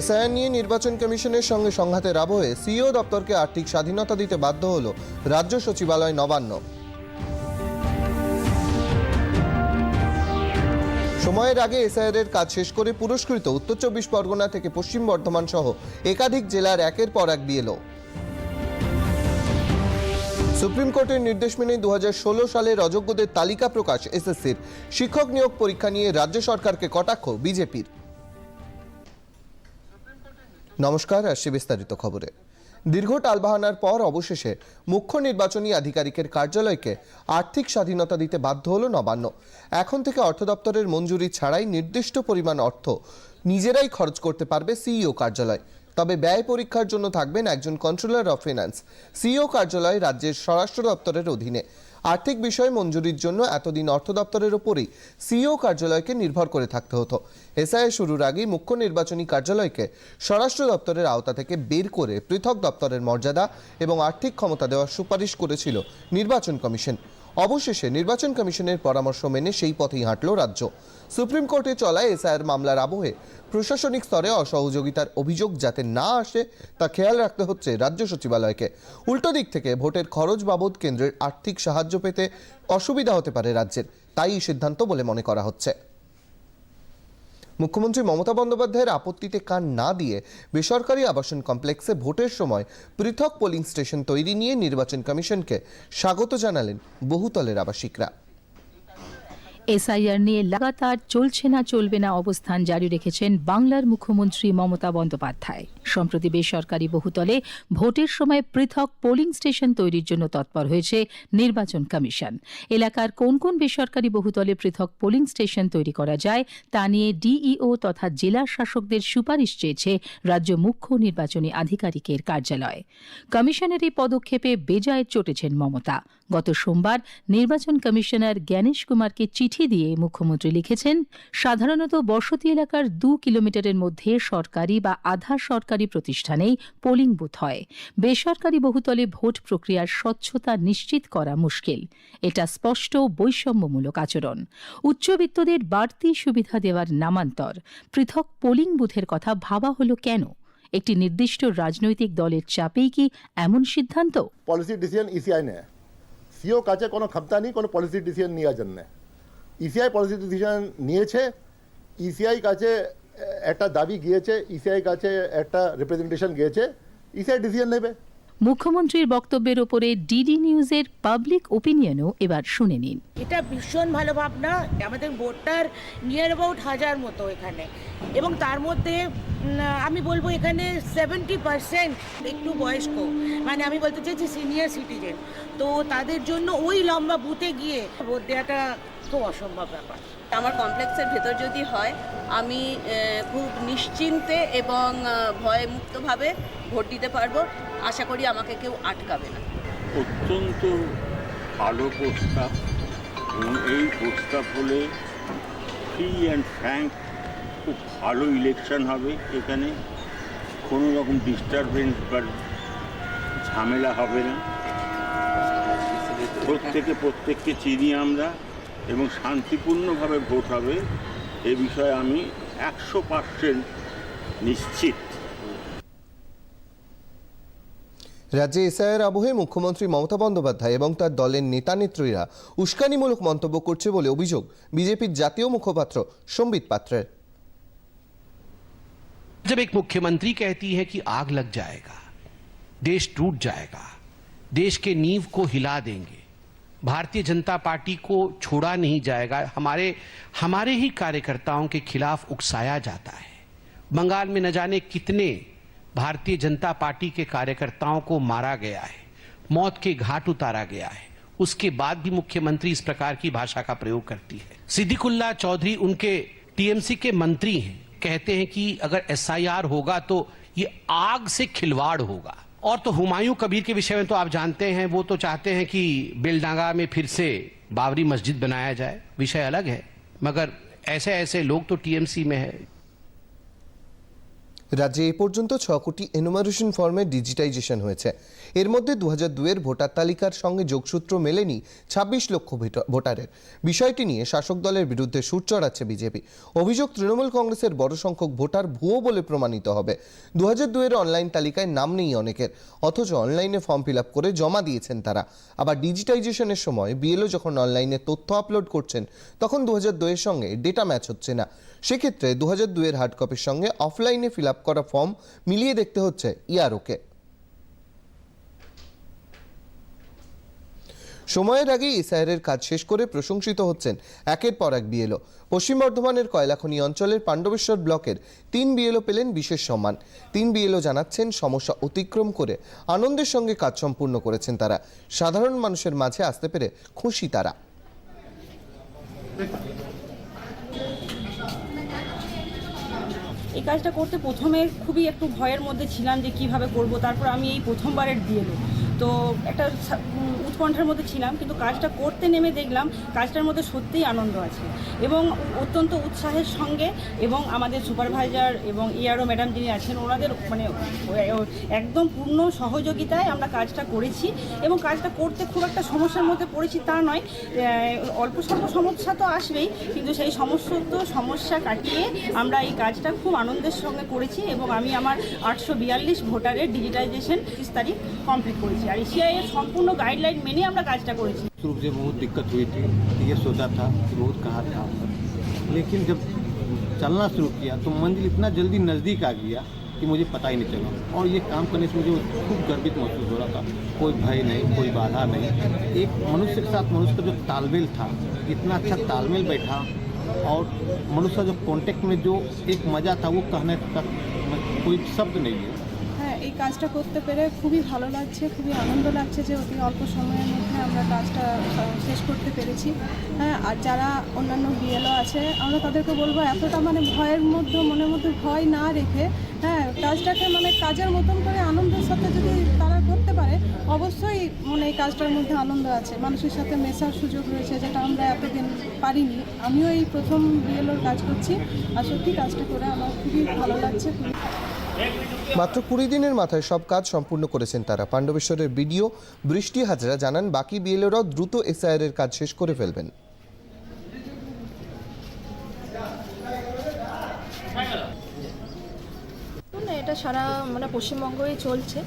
SIR নিয়ে নির্বাচন কমিশনের সঙ্গে সংঘাতের আবহে সিইও দপ্তরকে আর্থিক স্বাধীনতা দিতে বাধ্য হল রাজ্য সচিবালয় নবান্ন। সময়ের আগে এসআইআর এর কাজ শেষ করে পুরস্কৃত উত্তর চব্বিশ পরগনা থেকে পশ্চিম বর্ধমান সহ একাধিক জেলার একের পর এক বিএলও। সুপ্রিম কোর্টের নির্দেশ মেনে দু সালের অযোগ্যদের তালিকা প্রকাশ এসএসসির। শিক্ষক নিয়োগ পরীক্ষা নিয়ে রাজ্য সরকারকে কটাক্ষ বিজেপির। নমস্কার, আসছি বিস্তারিত খবরে। দীর্ঘ টালবাহানার পর অবশেষে মুখ্য নির্বাচনী আধিকারিকের কার্যালয়কে আর্থিক স্বাধীনতা দিতে বাধ্য হলো নবান্ন। এখন থেকে অর্থ দপ্তরের মঞ্জুরি ছাড়াই নির্দিষ্ট পরিমাণ অর্থ নিজেরাই খরচ করতে পারবে সিইও কার্যালয়। তবে ব্যয় পরীক্ষার জন্য থাকবেন একজন কন্ট্রোলার অফ ফিনান্স সিইও কার্যালয় রাজ্যের স্বরাষ্ট্র দপ্তরের অধীনে। আর্থিক বিষয় মঞ্জুরির জন্য এতদিন অর্থ দপ্তরের ওপরই সিইও কার্যালয়কে নির্ভর করে থাকতে হতো। এসআইএ শুরুর আগেই মুখ্য নির্বাচনী কার্যালয়কে স্বরাষ্ট্র দপ্তরের আওতা থেকে বের করে পৃথক দপ্তরের মর্যাদা এবং আর্থিক ক্ষমতা দেওয়ার সুপারিশ করেছিল নির্বাচন কমিশন। অবশেষে নির্বাচন কমিশনের পরামর্শ মেনে সেই পথেই হাঁটল রাজ্য। সুপ্রিম কোর্টে চলা এসআইআর মামলার আবহে প্রশাসনিক স্তরে অসহযোগিতার অভিযোগ যাতে না আসে, তা খেয়াল রাখতে হচ্ছে রাজ্য সচিবালয়কে। উল্টো দিক থেকে ভোটের খরচ বাবদ কেন্দ্রের আর্থিক সাহায্য পেতে অসুবিধা হতে পারে রাজ্যের। তাই সিদ্ধান্ত বলে মনে করা হচ্ছে। মুখ্যমন্ত্রী মমতা বন্দ্যোপাধ্যায়ের আপত্তিতে কান না দিয়ে বেসরকারি আবাসন কমপ্লেক্সে ভোটের সময় পৃথক পোলিং স্টেশন তৈরি নিয়ে নির্বাচন কমিশনকে স্বাগত জানালেন বহুতলের আবাসিকরা। এসআইআর নিয়ে লাগাতার চলছে না, চলবে না অবস্থান জারি রেখেছেন বাংলার মুখ্যমন্ত্রী মমতা বন্দ্যোপাধ্যায়। সম্প্রতি বেসরকারি বহুতলে ভোটের সময় পৃথক পোলিং স্টেশন তৈরির জন্য তৎপর হয়েছে নির্বাচন কমিশন। এলাকার কোন কোন বেসরকারি বহুতলে পৃথক পোলিং স্টেশন তৈরি করা যায়, তা নিয়ে ডিইও তথা জেলা শাসকদের সুপারিশ চেয়েছে রাজ্য মুখ্য নির্বাচনী আধিকারিকের কার্যালয়। কমিশনের এই পদক্ষেপে বেজায় চটেছেন মমতা। গত সোমবার নির্বাচন কমিশনার জ্ঞানেশ কুমারকে চিঠি দিয়ে মুখ্যমন্ত্রী লিখেছেন, সাধারণত বসতি এলাকার দু কিলোমিটারের মধ্যে সরকারি বা আধা সরকারি প্রতিষ্ঠানেই পোলিং বুথ হয়। বেসরকারি বহুতলে ভোট প্রক্রিয়ার স্বচ্ছতা নিশ্চিত করা মুশকিল। এটা স্পষ্ট বৈষম্যমূলক আচরণ। উচ্চবিত্তদের বাড়তি সুবিধা দেওয়ার নামান্তর। পৃথক পোলিং বুথের কথা ভাবা হলো কেন? একটি নির্দিষ্ট রাজনৈতিক দলের চাপেই কি এমন সিদ্ধান্ত? পলিসি ডিসিশন ইসিআই নেয়। সিও কাছে কোনো ক্ষমতা নেই, কোনো পলিসি ডিসিশন নেওয়ার জন্য। ইসিআই পলিসি ডিসিশন নিয়েছে ইসিআই কাছে একটা দাবি গিয়েছে ইসিআই কাছে একটা রিপ্রেজেন্টেশন গিয়েছে ইসিআই ডিসিশন নেবে। মুখ্যমন্ত্রীর বক্তব্যের ওপরে ডিডি নিউজের পাবলিক ওপিনিয়নও এবার শুনে নিন। এটা ভীষণ ভালো ভাবনা, আমাদের ভোটার নিয়ার অ্যাবাউট হাজার মতো এখানে। এবং তার মধ্যে আমি বলব এখানে সেভেন্টি পার্সেন্ট একটু বয়স্ক। মানে আমি বলতে চাইছি সিনিয়র সিটিজেন তো তাদের জন্য ওই লম্বা বুথে গিয়ে ভোট দেওয়াটা খুব অসম্ভব ব্যাপার। আমার কমপ্লেক্সের ভেতর যদি হয়, আমি খুব নিশ্চিন্তে এবং ভয়মুক্তভাবে ভোট দিতে পারব। আশা করি আমাকে কেউ আটকাবে না। অত্যন্ত ভালো প্রস্তাব এবং এই প্রস্তাব হলে ফ্রি অ্যান্ড ফ্র্যাঙ্ক খুব ভালো ইলেকশন হবে এখানে। কোনো রকম ডিস্টারবেন্স বা ঝামেলা হবে না। প্রত্যেকে প্রত্যেককে চিনি আমরা। এবং শান্তিপূর্ণভাবে ভোট হবে এ বিষয়ে আমি একশো পার্সেন্ট নিশ্চিত রাজ্যে এসআইয়ের আবহে মুখ্যমন্ত্রী মমতা বন্দ্যোপাধ্যায় এবং তার দলের নেতানেত্রীরা উস্কানিমূলক মন্তব্য করছে বলে অভিযোগ বিজেপির জাতীয় মুখপাত্র সম্বিত পাত্রের जब एक मुख्यमंत्री कहती है कि आग लग जाएगा देश टूट जाएगा देश के नींव को हिला देंगे भारतीय जनता पार्टी को छोड़ा नहीं जाएगा। हमारे हमारे ही कार्यकर्ताओं के खिलाफ उकसाया जाता है। बंगाल में न जाने कितने भारतीय जनता पार्टी के कार्यकर्ताओं को मारा गया है। मौत के घाट उतारा गया है। उसके बाद भी मुख्यमंत्री इस प्रकार की भाषा का प्रयोग करती है। सिद्दीकुल्ला चौधरी उनके टीएमसी के मंत्री हैं। कहते हैं कि अगर एसआईआर होगा तो ये आग से खिलवाड़ होगा। और तो हुमायूं कबीर के विषय में तो आप जानते हैं, वो तो चाहते हैं कि बेलडांगा में फिर से बाबरी मस्जिद बनाया जाए। विषय अलग है, मगर ऐसे ऐसे लोग तो टीएमसी में है। রাজ্যে এ পর্যন্ত ছ কোটি এনুমারেশন ফর্মের ডিজিটাইজেশন হয়েছে। এর মধ্যে দু হাজার দুয়ের ভোটার তালিকার সঙ্গে যোগসূত্র মেলেনি ছাব্বিশ লক্ষ ভোটা- ভোটারের। বিষয়টি নিয়ে শাসক দলের বিরুদ্ধে সুর চড়াচ্ছে বিজেপি। অভিযোগ, তৃণমূল কংগ্রেসের বড় সংখ্যক ভোটার ভুয়ো বলে প্রমাণিত হবে। দু হাজার দুয়ের অনলাইন তালিকায় নাম নেই অনেকের, অথচ অনলাইনে ফর্ম ফিল করে জমা দিয়েছেন তারা। আবার ডিজিটাইজেশনের সময় বিএলও যখন অনলাইনে তথ্য আপলোড করছেন, তখন দু হাজার দুয়ের সঙ্গে ডেটা ম্যাচ হচ্ছে না। সেক্ষেত্রে দু হাজার দুয়ের হার্ড কপির সঙ্গে অফলাইনে ফিল আপ করা ফর্ম মিলিয়ে দেখতে হচ্ছে ইয়ারোকে। সময়ের আগেই এসআইআরের কাজ শেষ করে প্রশংসিত হচ্ছেন একের পর এক বিএলও। পশ্চিম বর্ধমানের কয়লাখনি অঞ্চলের পাণ্ডবেশ্বর ব্লকের তিন বিএলও পেলেন বিশেষ সম্মান। তিন বিএলও জানাচ্ছেন সমস্যা অতিক্রম করে আনন্দের সঙ্গে কাজ সম্পূর্ণ করেছেন তারা। সাধারণ মানুষের মাঝে আসতে পেরে খুশি তারা। এই কাজটা করতে প্রথমে খুবই একটু ভয়ের মধ্যে ছিলাম যে কীভাবে করব, তারপর আমি এই প্রথমবারের দিয়ে তো একটা উৎকণ্ঠার মধ্যে ছিলাম, কিন্তু কাজটা করতে নেমে দেখলাম কাজটার মধ্যে সত্যিই আনন্দ আছে এবং অত্যন্ত উৎসাহের সঙ্গে এবং আমাদের সুপারভাইজার এবং ইআরও ম্যাডাম যিনি আছেন, ওনাদের মানে একদম পূর্ণ সহযোগিতায় আমরা কাজটা করেছি এবং কাজটা করতে খুব একটা সমস্যার মধ্যে পড়েছি তা নয়। অল্প স্বল্প সমস্যা তো আসবেই, কিন্তু সেই সমস্ত সমস্যা কাটিয়ে আমরা এই কাজটা খুব আনন্দের সঙ্গে করেছি এবং আমি আমার আটশো বিয়াল্লিশ ভোটারের ডিজিটাইজেশন তিরিশ তারিখ কমপ্লিট করেছি। আর এশিয়াই এর সম্পূর্ণ গাইডলাইন মেনে আমরা কাজটা করেছি शुरू से बहुत दिक्कत हुई थी ये सोचा था कि बहुत कहा था लेकिन जब चलना शुरू किया तो मंजिल इतना जल्दी नज़दीक आ गया कि मुझे पता ही नहीं चला और ये काम करने से मुझे खूब गर्वित महसूस हो रहा था कोई भय नहीं कोई बाधा नहीं एक मनुष्य के साथ मनुष्य का जो तालमेल था इतना अच्छा तालमेल बैठा और मनुष्य का जो कॉन्टेक्ट में जो एक मज़ा था वो कहने का कोई शब्द नहीं है হ্যাঁ এই কাজটা করতে পেরে খুবই ভালো লাগছে, খুবই আনন্দ লাগছে যে অতি অল্প সময়ের মধ্যে আমরা কাজটা শেষ করতে পেরেছি। হ্যাঁ আর যারা অন্যান্য বিএলও আছে, আমরা তাদেরকে বলব এতটা মানে ভয়ের মধ্যে, মনের মধ্যে ভয় না রেখে হ্যাঁ কাজটাকে মানে কাজের মতন করে আনন্দের সাথে যদি তারা করতে পারে, অবশ্যই মানে এই কাজটার মধ্যে আনন্দ আছে। মানুষের সাথে মেশার সুযোগ রয়েছে যেটা আমরা এতদিন পারিনি। আমিও এই প্রথম বিএলওর কাজ করছি, আর সত্যি কাজটা করে আমার খুবই ভালো লাগছে, খুবই মাত্র কুড়ি দিনের মাথায় সব কাজ সম্পূর্ণ করেছেন তারা। পাণ্ডবেশ্বরের বিডিও বৃষ্টি হাজরা জানান, বাকি বিএলওরাও দ্রুত এসআইআর এর কাজ শেষ করে ফেলবেন। এটা সারা মানে পশ্চিমবঙ্গই চলছে।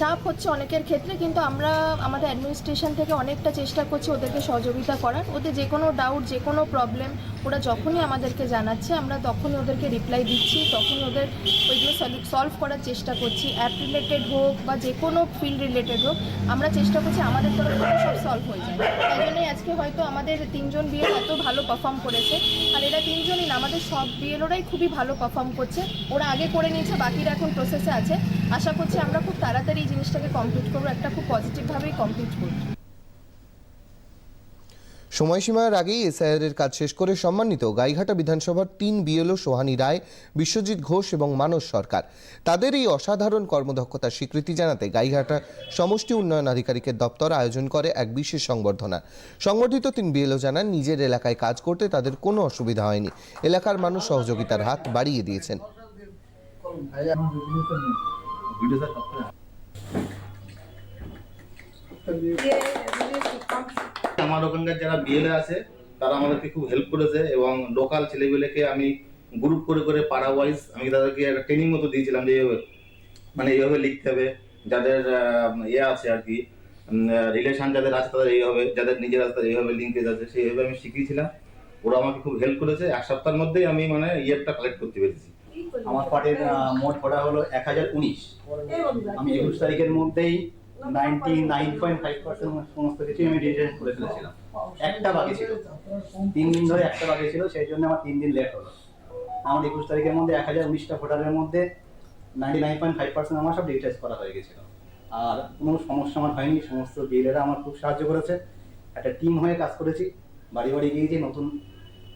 চাপ হচ্ছে অনেকের ক্ষেত্রে, কিন্তু আমরা আমাদের অ্যাডমিনিস্ট্রেশন থেকে অনেকটা চেষ্টা করছি ওদেরকে সহযোগিতা করার। ওদের যে কোনো ডাউট যে কোনো প্রবলেম ওরা যখনই আমাদেরকে জানাচ্ছে, আমরা তখনই ওদেরকে রিপ্লাই দিচ্ছি, তখনই ওদের ওইগুলো সলভ করার চেষ্টা করছি। অ্যাপ রিলেটেড হোক বা যে কোনো ফিল্ড রিলেটেড হোক, আমরা চেষ্টা করছি আমাদের তরফ থেকে সব সলভ হয়ে যায় তাই জন্যই আজকে হয়তো আমাদের তিনজন বিএল এত ভালো পারফর্ম করেছে। আর এরা তিনজনই না, আমাদের সব বিএলওরাই খুবই ভালো পারফর্ম করছে। ওরা আগে করে নিয়েছে বাকিরা এখন প্রসেসে আছে। আশা করছি আমরা খুব তাড়াতাড়ি এই জিনিসটাকে কমপ্লিট করব, একটা খুব পজিটিভভাবেই কমপ্লিট করব। সময়সীমার আগেই এসআইআর এর কাজ শেষ করে সম্মানিত গাইঘাটা বিধানসভার তিন বিএলও সোহানী রায়, বিশ্বজিৎ ঘোষ এবং মানস সরকার। তাদের এই অসাধারণ কর্মদক্ষতার স্বীকৃতি জানাতে গাইঘাটা সমষ্টি উন্নয়ন আধিকারিকের দপ্তর আয়োজন করে এক বিশেষ সংবর্ধনা। সংগঠিত তিন বিএলও জানান, নিজের এলাকায় কাজ করতে তাদের কোনো অসুবিধা হয়নি। এলাকার মানুষ সহযোগিতার হাত বাড়িয়ে দিয়েছেন। আমার ওখানকার যারা বিএলএ আছে, তারা আমাদেরকে খুব হেল্প করেছে এবং লোকাল ছেলেগুলোকে আমি গ্রুপ করে করে পাড়া ওয়াইজ আমি তাদেরকে একটা ট্রেনিং মতো দিয়েছিলাম যে মানে এইভাবে লিখতে হবে, যাদের ইয়ে আছে আর কি রিলেশন যাদের আছে তাদের এইভাবে, যাদের নিজের আছে তাদের এইভাবে লিঙ্কেজ আছে, সেইভাবে আমি শিখিয়েছিলাম। ওরা আমাকে খুব হেল্প করেছে। এক সপ্তাহের মধ্যেই আমি মানে ইয়েটা কালেক্ট করতে পেরেছি। আমার পার্টির মোট ভোটা হলো? এক হাজার উনিশ। আমি একুশ তারিখের মধ্যেই ninety nine point five percent সমস্ত কিছু আমি ডিজাইন করে ফেলেছিলাম। একটা বাকি ছিল। তিন দিন ধরে একটা বাকি ছিল, সেই জন্য আমার তিন দিন লেট হলো। আমার একুশ তারিখের মধ্যে এক হাজার উনিশটা ভোটারের মধ্যে ninety nine point five percent আমার সব ডিজিটাইজ করা হয়ে গেছিল। আর কোনো সমস্যা আমার হয়নি, সমস্ত বিএলএরা আমার খুব সাহায্য করেছে। একটা টিম হয়ে কাজ করেছি। বাড়ি বাড়ি গিয়েছি নতুন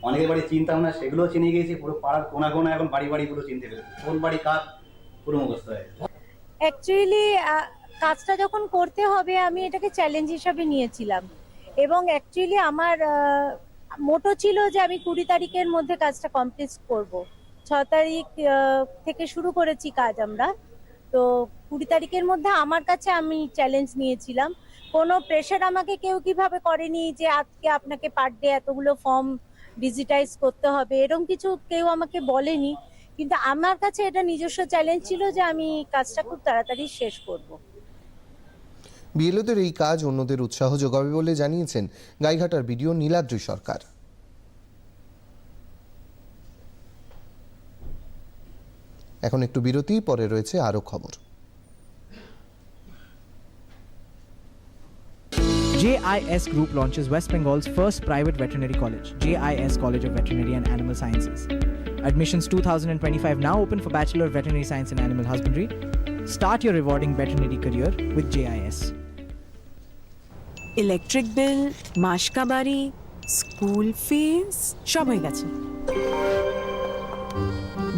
অনেকের বাড়ি চিনতাম না সেগুলোও চিনে গিয়েছি, পুরো পাড়ার কোনা কোনা এখন বাড়ি বাড়ি পুরো চিনতে পেরেছি। কোন বাড়ি কার পুরো মুখস্থ হয়ে। অ্যাকচুয়ালি কাজটা যখন করতে হবে, আমি এটাকে চ্যালেঞ্জ হিসাবে নিয়েছিলাম। এবং অ্যাকচুয়ালি আমার মোটো ছিল যে আমি কুড়ি তারিখের মধ্যে কাজটা কমপ্লিট করব। ছ তারিখ থেকে শুরু করেছি কাজ আমরা। তো কুড়ি তারিখের মধ্যে আমার কাছে আমি চ্যালেঞ্জ নিয়েছিলাম। কোনো প্রেশার আমাকে কেউ কীভাবে করেনি যে আজকে আপনাকে পার ডে এতগুলো ফর্ম ডিজিটাইজ করতে হবে এরকম কিছু কেউ আমাকে বলেনি। কিন্তু আমার কাছে এটা নিজস্ব চ্যালেঞ্জ ছিল যে আমি কাজটা খুব তাড়াতাড়ি শেষ করব। বিএলওদের এই কাজ অন্যদের উৎসাহ যোগাবে বলে জানিয়েছেন গাইঘাটার বিডিও নীলাদ্রি সরকার। এখন একটু বিরতি, পরে রয়েছে আরও খবর। JIS Group launches West Bengal's first private veterinary college, JIS College of Veterinary and Animal Sciences. Admissions 2025 now open for Bachelor of Veterinary Science and Animal Husbandry. Start your rewarding veterinary career with JIS. Electric bill মাসকা বাড়ি school fees সব হয়ে গেছে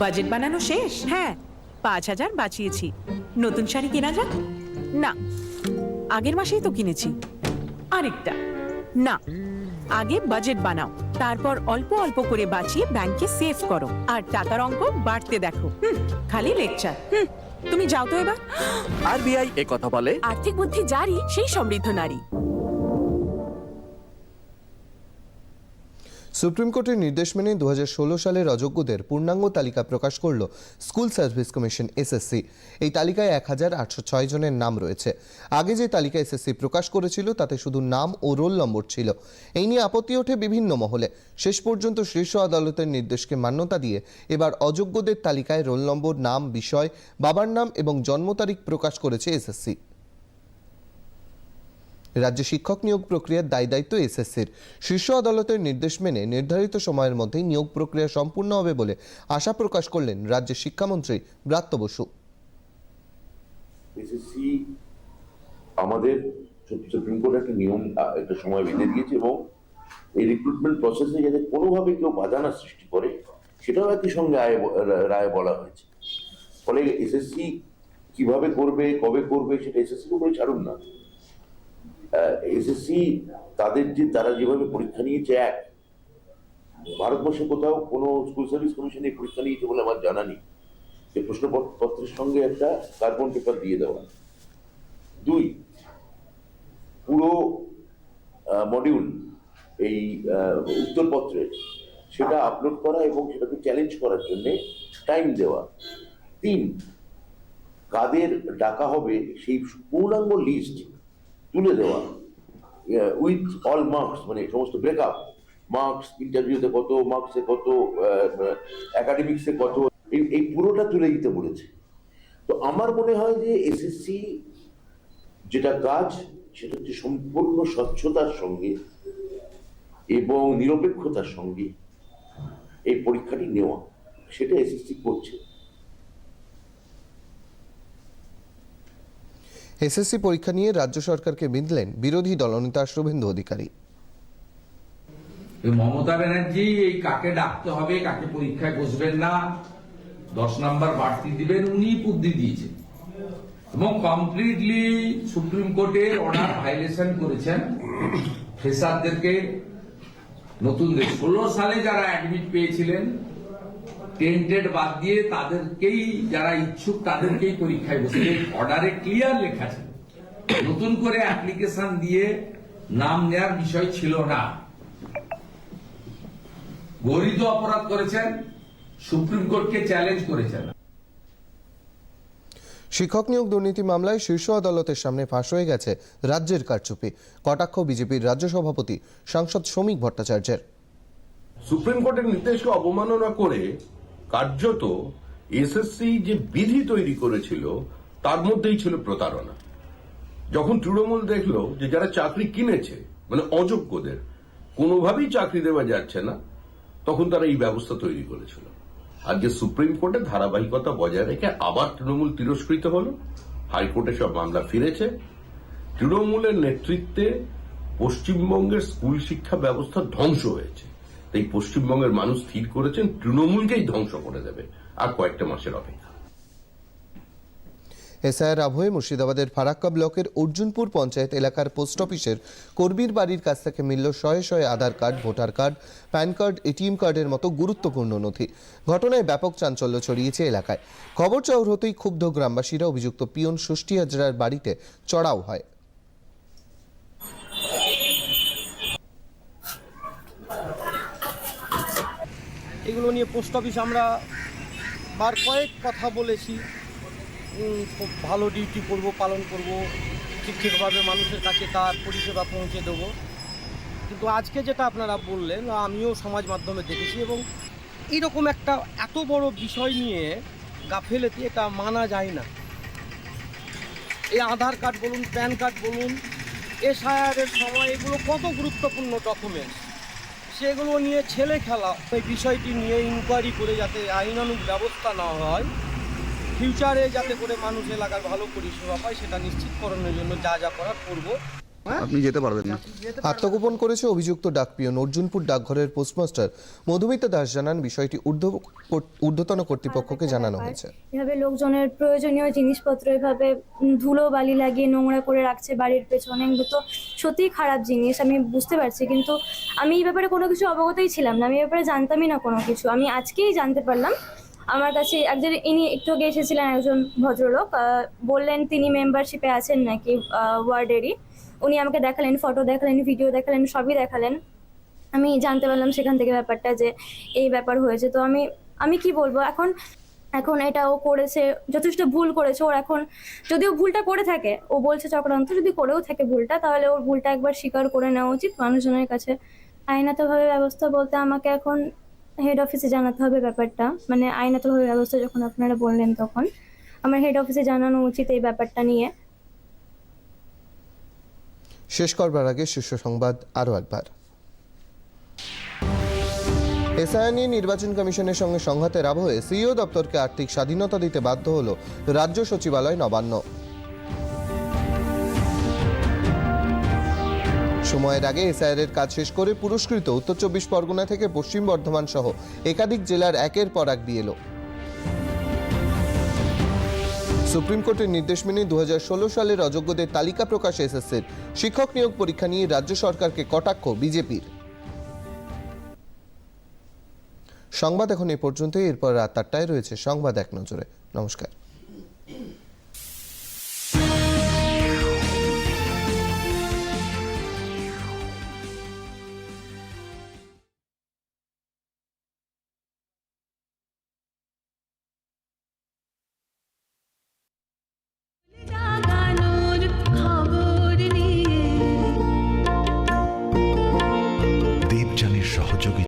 budget বানানো শেষ হ্যাঁ পাঁচ হাজার বাঁচিয়েছি নতুন শাড়ি কেনা যাক না আগের মাসেই তো কিনেছি আরেকটা। না আগে বাজেট বানাও তারপর অল্প অল্প করে বাঁচিয়ে ব্যাংকে সেভ করো আর টাকার অঙ্ক বাড়তে দেখো। হুম, খালি লেকচার হুম তুমি যাও তো এবার। আরবিআই এ কথা বলে? আর্থিক বুদ্ধি জারি সেই সমৃদ্ধ নারী। সুপ্রিম কোর্টের নির্দেশ মেনে দু সালের অযোগ্যদের পূর্ণাঙ্গ তালিকা প্রকাশ করল স্কুল সার্ভিস কমিশন এসএসসি এই তালিকায় এক হাজার আটশো ছয় জনের নাম রয়েছে। আগে যে তালিকা এসএসসি প্রকাশ করেছিল, তাতে শুধু নাম ও রোল নম্বর ছিল। এই নিয়ে আপত্তি ওঠে বিভিন্ন মহলে। শেষ পর্যন্ত শীর্ষ আদালতের নির্দেশকে মান্যতা দিয়ে এবার অযোগ্যদের তালিকায় রোল নম্বর, নাম, বিষয়, বাবার নাম এবং জন্ম তারিখ প্রকাশ করেছে এসএসসি রাজ্যে শিক্ষক নিয়োগ প্রক্রিয়ার দায় দায়িত্ব এসএসসির। শীর্ষ আদালতের নির্দেশ মেনে নির্ধারিত সময়ের মধ্যেই নিয়োগ প্রক্রিয়া সম্পূর্ণ হবে বলে আশা প্রকাশ করলেন রাজ্যের শিক্ষামন্ত্রী ব্রাত্য বসু। এসএসসি আমাদের সুপ্রিম কোর্ট একটা নিয়ম একটা সময় বেঁধে দিয়েছে এবং এই রিক্রুটমেন্ট প্রসেসে যাতে কোনোভাবে কেউ বাধা না সৃষ্টি করে, সেটাও একই সঙ্গে আয় রায় বলা হয়েছে। ফলে এসএসসি কীভাবে করবে, কবে করবে, সেটা এসএসসি উপরে ছাড়ুন না। এসএসসি তাদের যে তারা যেভাবে পরীক্ষা নিয়েছে, এক, ভারতবর্ষে কোথাও কোনো স্কুল সার্ভিস কমিশন এই পরীক্ষা নিয়েছে বলে আমার জানা নেই। যে প্রশ্নপত্রের সঙ্গে একটা কার্বন পেপার দিয়ে দেওয়া। দুই, পুরো মডিউল এই উত্তরপত্রের সেটা আপলোড করা এবং সেটাকে চ্যালেঞ্জ করার জন্য টাইম দেওয়া। তিন, কাদের ডাকা হবে সেই পূর্ণাঙ্গ লিস্ট তুলে দেওয়া। উইথ অল মার্কস মানে সমস্ত ব্রেকআপ মার্কস ইন্টারভিউতে কত মার্কসে কত একাডেমিক্সে কত, এই এই পুরোটা তুলে দিতে বলেছে। তো আমার মনে হয় যে এসএসসি যেটা কাজ, সেটা হচ্ছে সম্পূর্ণ স্বচ্ছতার সঙ্গে এবং নিরপেক্ষতার সঙ্গে এই পরীক্ষাটি নেওয়া। সেটা এসএসসি করছে। এসএসসি পরীক্ষা নিয়ে রাজ্য সরকারকে বিঁধলেন বিরোধী দলনেতা শুভেন্দু অধিকারী। মমতা ব্যানার্জি, এই কাকে ডাকতে হবে, কাকে পরীক্ষায় বসবেন না, দশ নাম্বার বাড়তি দিবেন, উনি বুদ্ধি দিয়েছেন। এবং কমপ্লিটলি সুপ্রিম কোর্টের অর্ডার ভাইলেশন করেছেন ফ্রেশারদেরকে নতুনদের ষোলো সালে যারা অ্যাডমিট পেয়েছিলেন টেন্টেড বাদ দিয়ে তাদেরকেই যারা ইচ্ছুক তাদেরকেই পরীক্ষায় বসে। অর্ডারে ক্লিয়ার লেখা ছিল নতুন করে অ্যাপ্লিকেশন দিয়ে নাম নেওয়ার বিষয় ছিল না। গরিত অপরাধ করেছেন সুপ্রিম কোর্টকে চ্যালেঞ্জ করেছেন। শিক্ষক নিয়োগ দুর্নীতি মামলায় শীর্ষ আদালতের সামনে ফাঁস হয়ে গেছে রাজ্যের কারচুপি। কটাক্ষ বিজেপির রাজ্য সভাপতি সাংসদ শ্রমিক ভট্টাচার্যের। সুপ্রিম কোর্টের নির্দেশকে অবমাননা করে কার্যত এসএসসি যে বিধি তৈরি করেছিল, তার মধ্যেই ছিল প্রতারণা। যখন তৃণমূল দেখল যে যারা চাকরি কিনেছে মানে অযোগ্যদের, কোনোভাবেই চাকরি দেওয়া যাচ্ছে না, তখন তারা এই ব্যবস্থা তৈরি করেছিল। আজকে সুপ্রিম কোর্টে ধারাবাহিকতা বজায় রেখে আবার তৃণমূল তিরস্কৃত হলো, হাইকোর্টে সব মামলা ফিরেছে, তৃণমূলের নেতৃত্বে পশ্চিমবঙ্গের স্কুল শিক্ষা ব্যবস্থা ধ্বংস হয়েছে। তাই পশ্চিমবঙ্গের মানুষ স্থির করেছেন, তৃণমূলকেই ধ্বংস করে দেবে, আর কয়েকটা মাসের অপেক্ষা। এসআইয়ের আবহে মুর্শিদাবাদের ফারাক্কা ব্লকের অর্জুনপুর পঞ্চায়েত এলাকার পোস্ট অফিসের কর্মীর বাড়ির কাছ থেকে মিলল শয়ে শয়ে Aadhaar card, voter card, PAN card, ATM কার্ডের মতো গুরুত্বপূর্ণ নথি। ঘটনায় ব্যাপক চাঞ্চল্য ছড়িয়েছে এলাকায়। খবর চাউর হতেই ক্ষুব্ধ গ্রামবাসীরা অভিযুক্ত পিয়ন ষষ্ঠী হাজরার বাড়িতে চড়াও হয়। এগুলো নিয়ে পোস্ট অফিস আমরা বার কয়েক কথা বলেছি। খুব ভালো ডিউটি করব, পালন করব ঠিক ঠিকভাবে মানুষের কাছে তার পরিষেবা পৌঁছে দেবো। কিন্তু আজকে যেটা আপনারা বললেন, আমিও সমাজ মাধ্যমে দেখেছি এবং এইরকম একটা এত বড় বিষয় নিয়ে গাফেলেতি এটা মানা যায় না। এই আধার কার্ড বলুন, প্যান কার্ড বলুন এসআইআরের সময় এগুলো কত গুরুত্বপূর্ণ ডকুমেন্টস সেগুলো নিয়ে ছেলে খেলা। এই বিষয়টি নিয়ে ইনকোয়ারি করে যাতে আইনানুগ ব্যবস্থা না হয় ফিউচারে যাতে করে মানুষ এলাকার ভালো পরিষেবা পায়, সেটা নিশ্চিতকরণের জন্য যা যা করার করব। আপনি যেতে পারবেন না। আত্মগোপন করেছে অভিযুক্ত ডাকপিয়ন অর্জুনপুর ডাকঘরের পোস্টমাস্টার। মধুমিতা দাস জানান বিষয়টি ঊর্ধ্ব- ঊর্ধ্বতন কর্তৃপক্ষকে জানানো হয়েছে। এভাবে লোকজনের প্রয়োজনীয় জিনিসপত্র এভাবে ধুলো বালি লাগিয়ে নোংরা করে রাখছে বাড়ির পেছনে। এগুলো তো সত্যিই খারাপ জিনিস আমি বুঝতে পারছি। কিন্তু আমি এই ব্যাপারে কোনো কিছু অবগতই ছিলাম না আমি এই ব্যাপারে জানতামই না কোনো কিছু। আমি আজকেই জানতে পারলাম আমার কাছে একজন, ইনি একটু আগে এসেছিলেন একজন ভদ্রলোক বললেন তিনি মেম্বারশিপে আছেন নাকি ওয়ার্ডেরই উনি আমাকে দেখালেন ফটো দেখালেন ভিডিও দেখালেন, সবই দেখালেন। আমি জানতে পারলাম সেখান থেকে ব্যাপারটা যে এই ব্যাপার হয়েছে। তো আমি আমি কি বলব? এখন এখন এটা ও করেছে, যথেষ্ট ভুল করেছে। ওর এখন, যদিও ভুলটা করে থাকে, ও বলছে চক্রান্ত, যদি করেও থাকে ভুলটা, তাহলে ওর ভুলটা একবার স্বীকার করে নেওয়া উচিত। মানুষজনের কাছে আইনাতভাবে ব্যবস্থা বলতে আমাকে এখন হেড অফিসে জানাতে হবে ব্যাপারটা। মানে আইনাতভাবে ব্যবস্থা যখন আপনারা বললেন তখন। আমার হেড অফিসে জানানো উচিত এই ব্যাপারটা নিয়ে। শেষ করবার আগে শীর্ষ সংবাদ আরও একবার। এসআই নিয়ে নির্বাচন কমিশনের সঙ্গে সংঘাতের আবহে সিইও দপ্তরকে আর্থিক স্বাধীনতা দিতে বাধ্য হল রাজ্য সচিবালয় নবান্ন। সময়ের আগে এসআইআর এর কাজ শেষ করে পুরস্কৃত উত্তর চব্বিশ পরগনা থেকে পশ্চিম বর্ধমান সহ একাধিক জেলার একের পর এক বিএলও সুপ্রিম কোর্টের নির্দেশ মেনে দু হাজার ষোলো সালের অযোগ্যদের তালিকা প্রকাশে এসএসসির। শিক্ষক নিয়োগ পরীক্ষা নিয়ে রাজ্য সরকারকে কটাক্ষ বিজেপির। সংবাদ এখন এ পর্যন্তই। এরপর রাত আটটায় রয়েছে সংবাদ এক নজরে। নমস্কার।